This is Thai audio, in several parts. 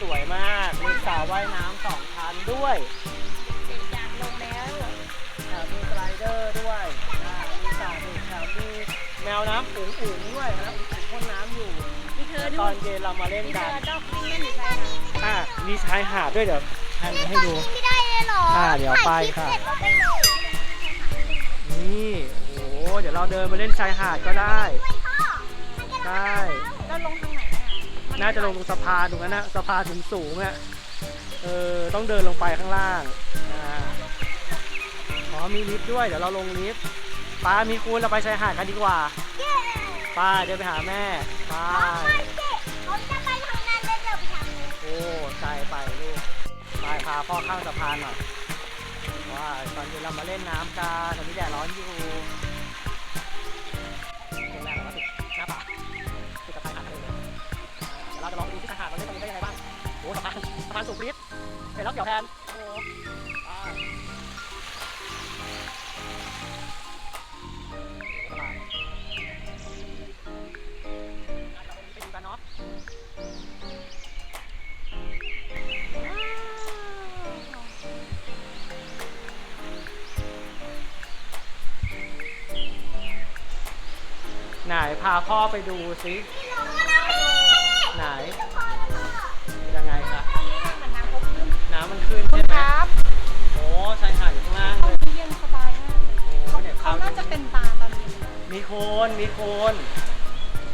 สวยมาก มีสระว่ายน้ำสองชั้นด้วยเด็กอยากลงแล้วแถมมีสไลเดอร์ด้วยอ่ามีสระเด็กแถมมีแมวน้ำอุ๋งอุ๋งๆด้วยนะอุ๋งอุ๋งพ่นน้ำอยู่มีเธอตด้อวยนเย็นเรามาเล่นมีเธกัอนดอกวิ่งเล่นอยู่ชายหาดอ่ามีชายหาดด้วยเดี๋ยวแทนให้ดู ไม่ได้เลยเหรออ่าเดี๋ยวไปค่ะ ถ่ายลิปเสร็จแล้วไปเลยนี่โอ้โหเดี๋ยวเราเดินมาเล่นชายหาดก็ได้ได้แล้วลงทางไห น่าจะลงตรงสะพานตรงนั้นนะสะพานสูงสูงๆอะเออต้องเดินลงไปข้างล่างอ่าอ๋อมีลิฟต์ด้วยเดี๋ยวเราลงลิฟต์ป้ามีคุณเราไปชายหาดกันดีกว่าป้าเดินไปหาแม่ป้าไปเจ๊เขาจะไปทางนั้นแล้วเดี๋ยวไปทางนี้โอ้ใจไปลูกไปพาพ่อข้ามสะพานหน่อยว้าตอนเย็นเรามาเล่นน้ำกันตอนนี้แดดร้อนอยู่ อ้สะพานสะพานสูงปรี๊ดเห็นแล้วเกี่ยวแทนโอ้อ่ายงั้นเราไปดูกันเนาะไหนพาพ่อไปดูซิ คน มีโคน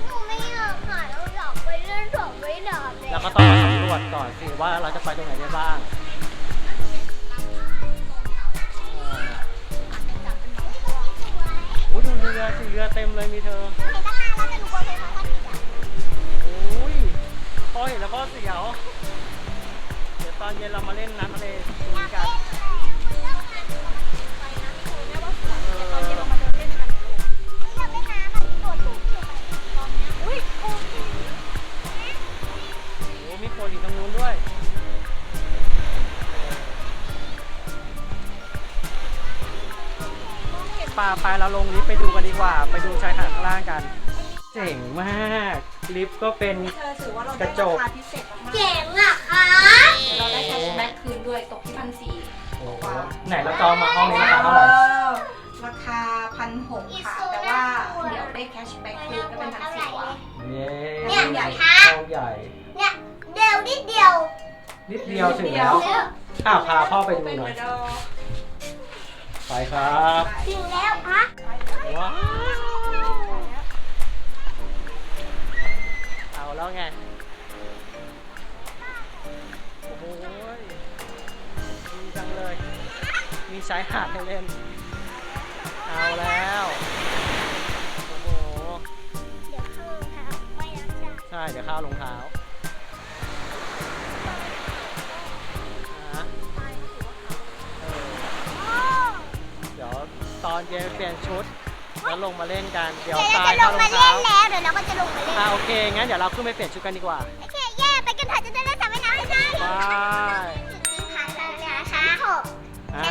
หนูไม่อยากหาเราอยากไปเล่นดอกไม้หนามแล้วก็ต้องมาสำรวจก่อนสิว่าเราจะไปตรงไหนได้บ้างอ่าโอ้ดูเรือสิเรือเต็มเลยมีเธอเห็นตั้งนานแล้วแต่หนูกลัวเพลงมันติดอะโอ้ยพอเห็นแล้วก็เสียว เดี๋ยวตอนเย็นเรามาเล่นน้ำทะเล ไปเราลงลิฟต์ไปดูกันดีกว่า ไปดูชายหาดข้างล่างกัน เจ๋งมาก ลิฟต์ก็เป็นเธอถือว่าเรากได้ระจรากคาพิเศษมากเจ๋งอะคะๆเราได้แคชแบ็กคืนด้วยตกที่พันสี่โอ้โหไหนเราจองมาห้องนี้ราคาเท่าไหร่ราคาพันหกค่ะ แต่ว่าเดี๋ยวได้แคชแบ็กคืนก็เป็นพันสี่กว่า เย้เนี่ยใหญ่คะห้องใหญ่ เนี่ยเดียวนิดเดียวนิดเดียวถึงแล้วอ้าวพาพ่อไปดูหน่อย ไปครับถึงแล้วคะว้าวเอาแล้วไง โอ้โหยดีจังเลย มีชายหาดให้เล่น เอาแล้ว โอ้โห เดี๋ยวเข้าทางไม่รักษาใช่ เดี๋ยวข้าวรองเท้า ตอนเย็นเปลี่ยนชุด แล้วลงมาเล่นกัน เดี๋ยวเดี๋ยวตาเรายจะลข้างรอมางเล่เท้านแล้ว เดี๋ยวเราก็จะลงมาเล่น อ่าโอเค งั้นเดี๋ยวเราขึ้นไปเปลี่ยนชุดกันดีกว่า โอเคเย่ไปกันเถอะจะได้เล่นสระว่ายน้ำให้ได้ไปผ่านแล้วนะคะหกอ่า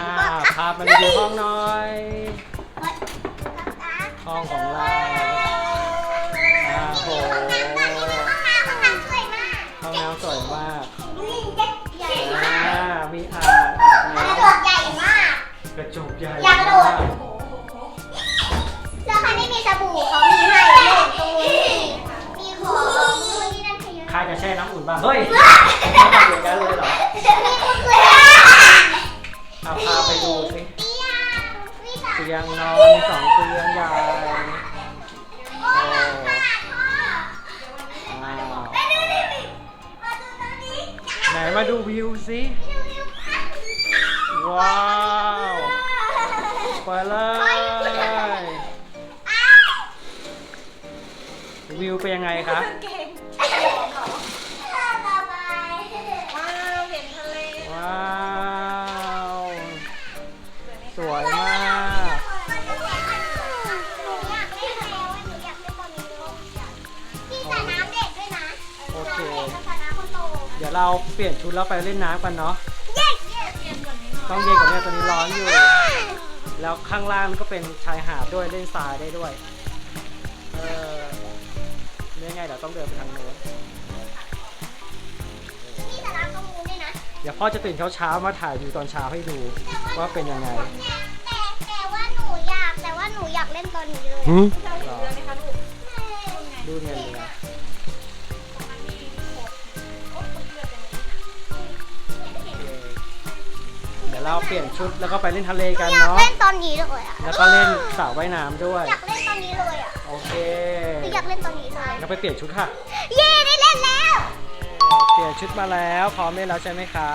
พามารีวิวห้องหน่อย ห้องของเราอ่าโหห้องน้ำก่อนนี่คือห้องน้ำห้องน้ำสวยมากห้องน้ำสวยมากนี่เด็กใหญ่มาอ่ากมีอ่างอาบกระน้โดดใหญ่มากำกระจกใหญ่อยากกระโดด ม จะแช่น้ำอุ่นบ้างเฮ้ยไม่ทำอย่างนั้นเลยเหรอมีคุณเลยเอาพาไปดูสิเตียงมีสามเตียงนอนมีสองเตียงใหญ่โอ้ยขาดพ่ออ้าวไปดูดิมาดูตรงนี้ไหนมาดูวิวสิวิววิวพัดว้าวไปเลยอ้าววิวเป็นยังไงคะ ยวเราเปลี่ยนชุดแล้วไปเล่นน้ำกันเนาะเย้เย้เย็นกว่านี้หน่อยต้องเย็นกว่านี้ตอนนี้ร้อนอยู่ แล้วข้างล่างก็เป็นชายหาดด้วยเล่นทรายได้ด้วย เออไงเดี๋ยวต้องเดินไปทางโน้นมีสาราประมูลด้วยนะเดี๋ยวพ่อจะตื่นเช้าๆมาถ่ายวิวตอนเช้าให้ดูว่าเป็นยังไงแต่แต่ว่าหนูอยากแต่ว่าหนูอยากเล่นตอนนี้เลยหืมเราเห็นเรือไหมคะลูกดูไงเลย เดี๋ยวเราเปลี่ยนชุดแล้วก็ไปเล่นทะเลหนูกันอยากเนาะ เล่นตอนนี้เลยอะแล้วก็เล่นสระว่ายน้ำด้วย อยากเล่นตอนนี้เลยอะโอเคหนูอยากเล่นตอนนี้เลยเราไปเปลี่ยนชุดค่ะ เย่ได้เล่นแล้วเปลี่ยนชุดมาแล้วพร้อมเล่นแล้วใช่ไหมคะ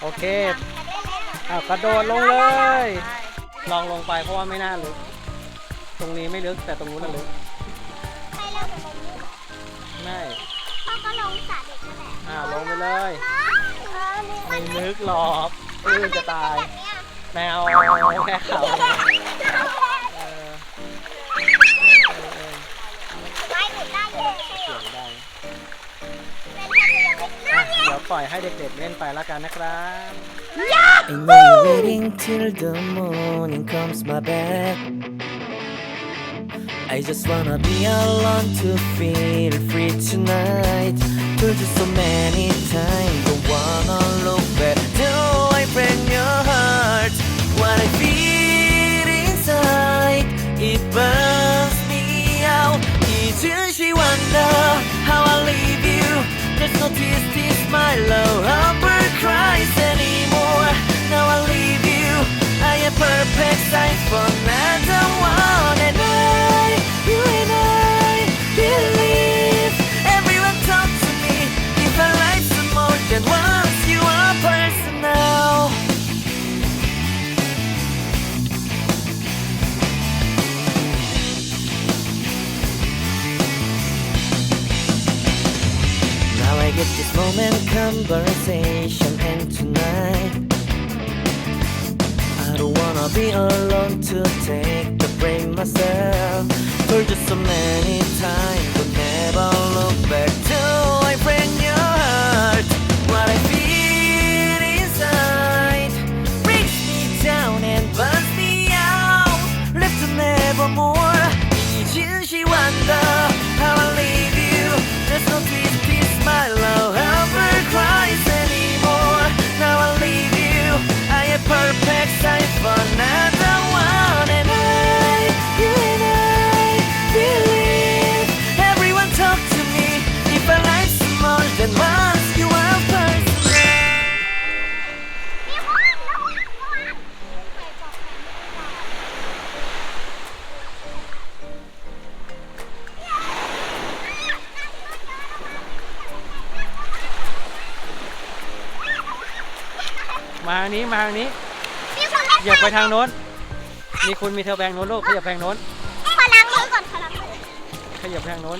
โอเคอยากเล่นแล้วอะกระโดดลงเลย ลองลงไปเพราะว่าไม่น่าลึก ตรงนี้ไม่ลึกแต่ตรงนู้นน่ะลึกไปแล้วจะลงลูกไม่พ่อก็ลงสระเด็กนั่นแหละอ่าลงไปเลยเออนี่ไม่ลึกหรอก อื้อจะตาย แบบเนี้ยแมวแค่เขาไม่เออเออหนูได้อยู่เสียงดังเล่นแค่เดียวเลยอะเดี๋ยวปล่อยให้เด็กๆเล่นไปแล้วกันนะครับ I know you're waiting till the morning comes my back. I just wanna be alone to feel free tonight. Told you so many times, don't wanna look back. Do my low Humber cries anymore. Now I leave you. I am perfect sight for another one, conversation and tonight. I don't wanna be alone to take the blame myself. For just so many าทางนี้มาทางนี้มีคนเล่นเหยียบไปทางโน้นมีคุณมีเธอแบงโน้นลูกขยับแบงโน้นขอล้างมือก่อนขอล้างมือขยับแบงโน้น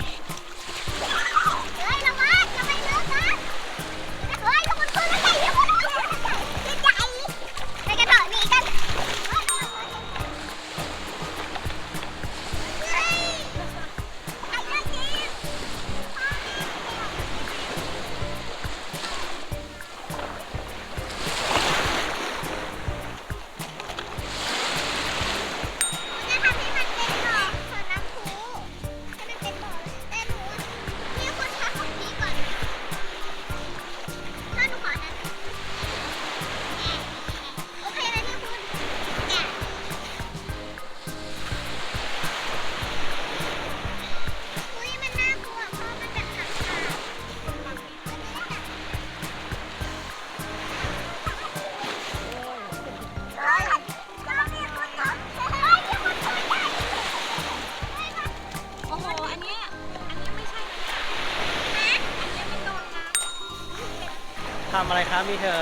ำทำอะไรครับมีเธอ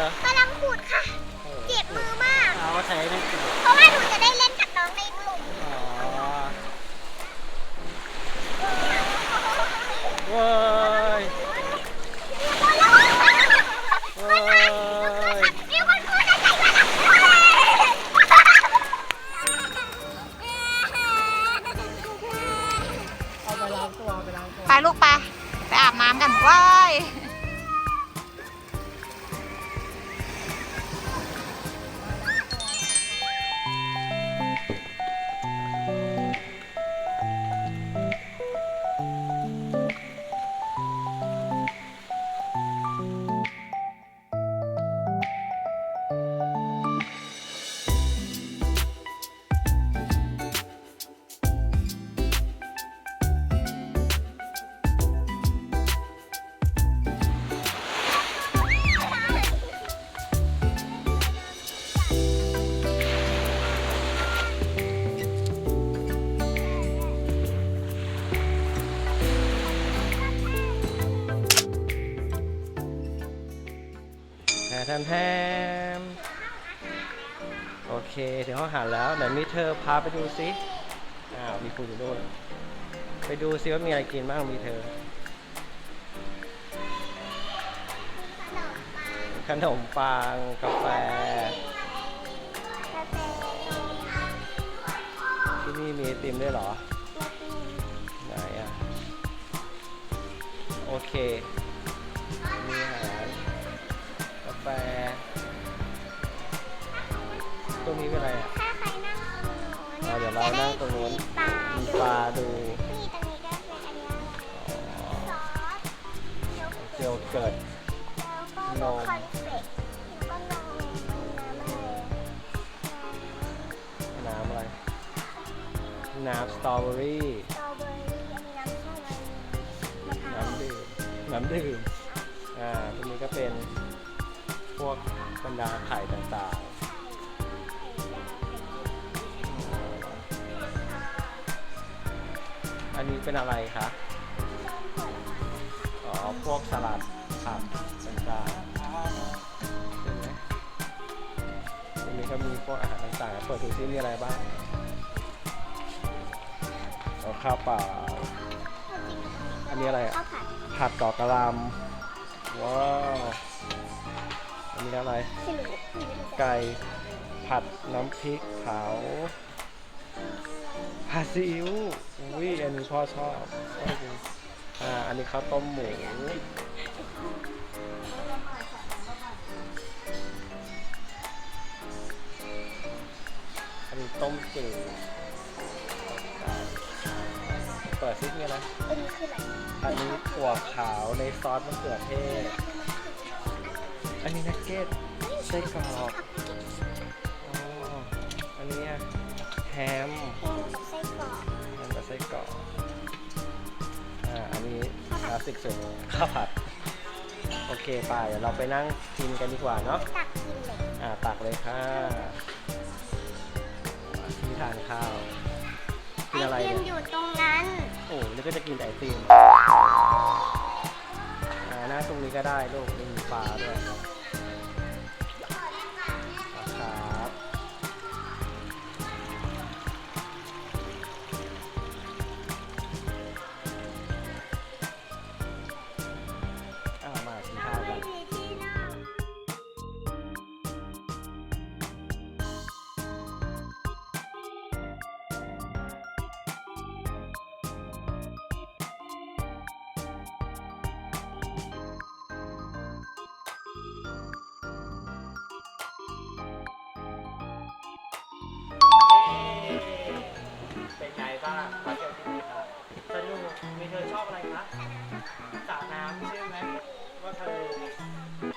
แทนแทมโอเคถึงห้องอาหารแล้วไหนมีเธอพาไปดูซิอ้าวมีคุณอยู่ด้วยไปดูซิว่ามีอะไรกินบ้างมีเธอขนมปังกาแฟ ที่นี่มีไอติมด้วยเหรอ ไหนอะ โอเค ฟ ตรงนี้เป็นอะไรอะ ถ้าใครนั่งตรงนู้นอ๋อเดี๋ยวเรานั่งตรงนู้นปลามีดูปลาดูนี่ตรงนี้ก็เป็นอันนี้อ๋อซอสโยโยเกิร์ตแล้วก็นมคอนเฟกต์แล้วก็นมน้ำอะไรน้ำอะไร น้ำสตรอเบอรี่สตรอเบอรี่อันนี้น้ำส้มอันนี้มะพร้าวน้ำดื่ม น้ำดื่ม อ่าตรงนี้ก็เป็น พวกบรรดาไข่ต่างๆ อันนี้เป็นอะไรคะ อ๋อ พวกสลัดผักต่างๆใช่ไหมตรงนี้ก็มีพวกอาหารต่างๆ เปิดดูซิมีอะไรบ้างเอาข้าวเปล่า อันนี้อะไรอะข้าวผัดผัดดอกกระหลำว้าว อันนี้อะไร ไม่รู้ไม่รู้จะไก่ผัดน้ำพริกเผาผัดซีอิ๊วอุ้ยอันนี้พ่อชอบชอบกินอ่าอันนี้ข้าวต้มหมูอันนี้ต้มจืดเปิดซิมีอะไรอันนี้คืออะไรอันนี้ถั่วขาวในซอสมะเขือเทศ อันนี้นักเก็ตไส้กรอกอ๋ออันนี้อะแฮมแกงกับไส้กรอกแฮมกับไส้กรอกอ่าอันนี้คลาสสิกสุดข้าวผัด โอเคไปเดี๋ยวเราไปนั่งกินกันดีกว่าเนาะ ตักกินเลยอ่าตักเลยค่ะที่ทานข้าวไอกินอะไรติมเนี่ยอยู่ตรงนั้นโอ้นี่ก็จะกินแต่ไอติมอ่าหน้าตรงนี้ก็ได้ลูกนี่มีปลาด้วย เป็นไงบ้างมาเที่ยวที่นี่ครับสนุกมีเธอชอบอะไรคะสระน้ำใช่ไหมว่าทะเล